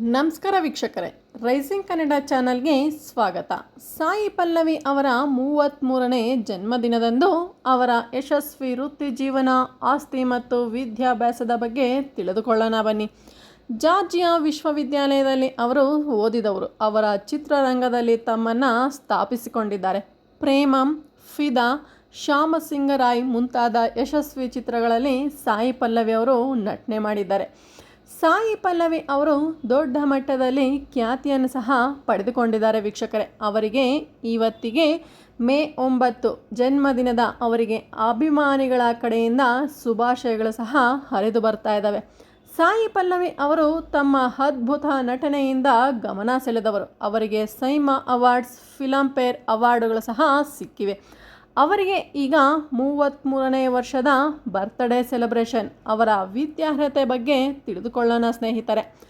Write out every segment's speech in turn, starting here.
ನಮಸ್ಕಾರ ವೀಕ್ಷಕರೇ, ರೈಸಿಂಗ್ ಕನ್ನಡ ಚಾನಲ್ಗೆ ಸ್ವಾಗತ. ಸಾಯಿ ಪಲ್ಲವಿ ಅವರ ಮೂವತ್ತ್ಮೂರನೇ ಜನ್ಮದಿನದಂದು ಅವರ ಯಶಸ್ವಿ ವೃತ್ತಿ ಜೀವನ, ಆಸ್ತಿ ಮತ್ತು ವಿದ್ಯಾಭ್ಯಾಸದ ಬಗ್ಗೆ ತಿಳಿದುಕೊಳ್ಳೋಣ ಬನ್ನಿ. ಜಾರ್ಜಿಯಾ ವಿಶ್ವವಿದ್ಯಾಲಯದಲ್ಲಿ ಅವರು ಓದಿದವರು. ಅವರ ಚಿತ್ರರಂಗದಲ್ಲಿ ತಮ್ಮನ್ನು ಸ್ಥಾಪಿಸಿಕೊಂಡಿದ್ದಾರೆ. ಪ್ರೇಮಂ, ಫಿದಾ, ಶ್ಯಾಮಸಿಂಗರಾಯ್ ಮುಂತಾದ ಯಶಸ್ವಿ ಚಿತ್ರಗಳಲ್ಲಿ ಸಾಯಿ ಪಲ್ಲವಿ ಅವರು ನಟನೆ ಮಾಡಿದ್ದಾರೆ. ಸಾಯಿ ಪಲ್ಲವಿ ಅವರು ದೊಡ್ಡ ಮಟ್ಟದಲ್ಲಿ ಖ್ಯಾತಿಯನ್ನು ಸಹ ಪಡೆದುಕೊಂಡಿದ್ದಾರೆ ವೀಕ್ಷಕರೇ. ಅವರಿಗೆ ಇವತ್ತಿಗೆ ಮೇ ಒಂಬತ್ತು ಜನ್ಮದಿನದ ಅವರಿಗೆ ಅಭಿಮಾನಿಗಳ ಕಡೆಯಿಂದ ಶುಭಾಶಯಗಳು ಸಹ ಹರಿದು ಬರ್ತಾ ಇದ್ದಾವೆ. ಸಾಯಿ ಪಲ್ಲವಿ ಅವರು ತಮ್ಮ ಅದ್ಭುತ ನಟನೆಯಿಂದ ಗಮನ ಸೆಳೆದವರು. ಅವರಿಗೆ ಸೈಮಾ ಅವಾರ್ಡ್ಸ್ ಫಿಲಂಫೇರ್ ಅವಾರ್ಡುಗಳು ಸಹ ಸಿಕ್ಕಿವೆ. ಅವರಿಗೆ ಈಗ ಮೂವತ್ತ್ಮೂರನೇ ವರ್ಷದ ಬರ್ತ್ಡೇ ಸೆಲೆಬ್ರೇಷನ್ ಅವರ ವಿದ್ಯಾರ್ಹತೆ ಬಗ್ಗೆ ತಿಳಿದುಕೊಳ್ಳೋಣ ಸ್ನೇಹಿತರೆ.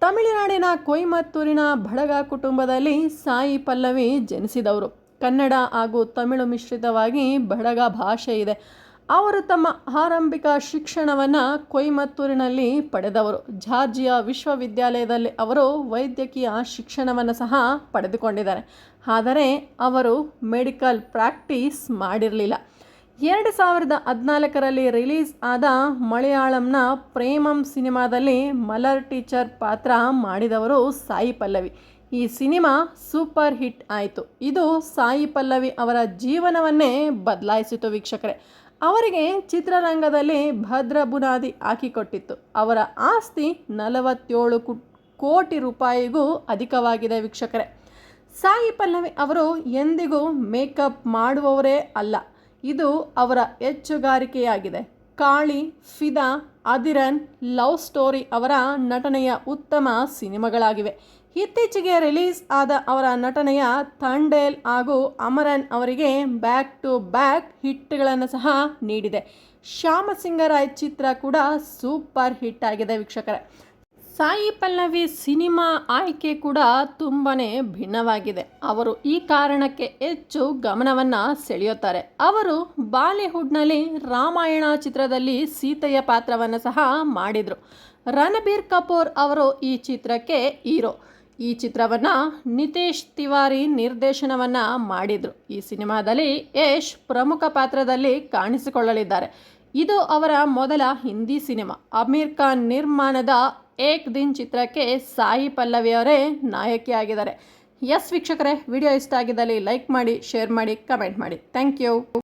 ತಮಿಳುನಾಡಿನ ಕೊಯಮತ್ತೂರಿನ ಬಳಗ ಕುಟುಂಬದಲ್ಲಿ ಸಾಯಿ ಪಲ್ಲವಿ ಜನಿಸಿದವರು. ಕನ್ನಡ ಹಾಗೂ ತಮಿಳು ಮಿಶ್ರಿತವಾಗಿ ಬಳಗ ಭಾಷೆ ಇದೆ. ಅವರು ತಮ್ಮ ಆರಂಭಿಕ ಶಿಕ್ಷಣವನ್ನು ಕೊಯಮತ್ತೂರಿನಲ್ಲಿ ಪಡೆದವರು. ಜಾರ್ಜಿಯಾ ವಿಶ್ವವಿದ್ಯಾಲಯದಲ್ಲಿ ಅವರು ವೈದ್ಯಕೀಯ ಶಿಕ್ಷಣವನ್ನು ಸಹ ಪಡೆದುಕೊಂಡಿದ್ದಾರೆ. ಆದರೆ ಅವರು ಮೆಡಿಕಲ್ ಪ್ರಾಕ್ಟೀಸ್ ಮಾಡಿರಲಿಲ್ಲ. ಎರಡು ಸಾವಿರದ ಹದಿನಾಲ್ಕರಲ್ಲಿ ರಿಲೀಸ್ ಆದ ಮಲಯಾಳಂನ ಪ್ರೇಮಂ ಸಿನಿಮಾದಲ್ಲಿ ಮಲರ್ ಟೀಚರ್ ಪಾತ್ರ ಮಾಡಿದವರು ಸಾಯಿ ಪಲ್ಲವಿ. ಈ ಸಿನಿಮಾ ಸೂಪರ್ ಹಿಟ್ ಆಯಿತು. ಇದು ಸಾಯಿ ಪಲ್ಲವಿ ಅವರ ಜೀವನವನ್ನೇ ಬದಲಾಯಿಸಿತು ವೀಕ್ಷಕರೇ. ಅವರಿಗೆ ಚಿತ್ರರಂಗದಲ್ಲಿ ಭದ್ರ ಬುನಾದಿ ಹಾಕಿಕೊಟ್ಟಿತ್ತು. ಅವರ ಆಸ್ತಿ ನಲವತ್ತೇಳು ಕು ಕೋಟಿ ರೂಪಾಯಿಗೂ ಅಧಿಕವಾಗಿದೆ ವೀಕ್ಷಕರೇ. ಸಾಯಿ ಪಲ್ಲವಿ ಅವರು ಎಂದಿಗೂ ಮೇಕಪ್ ಮಾಡುವವರೇ ಅಲ್ಲ. ಇದು ಅವರ ಹೆಚ್ಚುಗಾರಿಕೆಯಾಗಿದೆ. ಕಾಳಿ, ಫಿದಾ, ಅದಿರನ್, ಲವ್ ಸ್ಟೋರಿ ಅವರ ನಟನೆಯ ಉತ್ತಮ ಸಿನಿಮಾಗಳಾಗಿವೆ. ಇತ್ತೀಚೆಗೆ ರಿಲೀಸ್ ಆದ ಅವರ ನಟನೆಯ ತಂಡೇಲ್ ಹಾಗೂ ಅಮರನ್ ಅವರಿಗೆ ಬ್ಯಾಕ್ ಟು ಬ್ಯಾಕ್ ಹಿಟ್ಗಳನ್ನು ಸಹ ನೀಡಿದೆ. ಶ್ಯಾಮಸಿಂಗರಾಯ್ ಚಿತ್ರ ಕೂಡ ಸೂಪರ್ ಹಿಟ್ ಆಗಿದೆ ವೀಕ್ಷಕರೇ. ಸಾಯಿ ಪಲ್ಲವಿ ಸಿನಿಮಾ ಆಯ್ಕೆ ಕೂಡ ತುಂಬಾ ಭಿನ್ನವಾಗಿದೆ. ಅವರು ಈ ಕಾರಣಕ್ಕೆ ಹೆಚ್ಚು ಗಮನವನ್ನು ಸೆಳೆಯುತ್ತಾರೆ. ಅವರು ಬಾಲಿವುಡ್ನಲ್ಲಿ ರಾಮಾಯಣ ಚಿತ್ರದಲ್ಲಿ ಸೀತೆಯ ಪಾತ್ರವನ್ನು ಸಹ ಮಾಡಿದರು. ರಣಬೀರ್ ಕಪೂರ್ ಅವರು ಈ ಚಿತ್ರಕ್ಕೆ ಹೀರೋ. ಈ ಚಿತ್ರವನ್ನು ನಿತೇಶ್ ತಿವಾರಿ ನಿರ್ದೇಶನವನ್ನು ಮಾಡಿದರು. ಈ ಸಿನಿಮಾದಲ್ಲಿ ಯಶ್ ಪ್ರಮುಖ ಪಾತ್ರದಲ್ಲಿ ಕಾಣಿಸಿಕೊಳ್ಳಲಿದ್ದಾರೆ. ಇದು ಅವರ ಮೊದಲ ಹಿಂದಿ ಸಿನಿಮಾ. ಅಮೀರ್ ಖಾನ್ ನಿರ್ಮಾಣದ ಏಕ್ ದಿನ್ ಚಿತ್ರಕ್ಕೆ ಸಾಯಿ ಪಲ್ಲವಿ ಅವರೇ ನಾಯಕಿಯಾಗಿದ್ದಾರೆ. ಎಸ್ ವೀಕ್ಷಕರೇ, ವಿಡಿಯೋ ಇಷ್ಟ ಆಗಿದ್ದಲ್ಲಿ ಲೈಕ್ ಮಾಡಿ, ಶೇರ್ ಮಾಡಿ, ಕಮೆಂಟ್ ಮಾಡಿ. Thank you.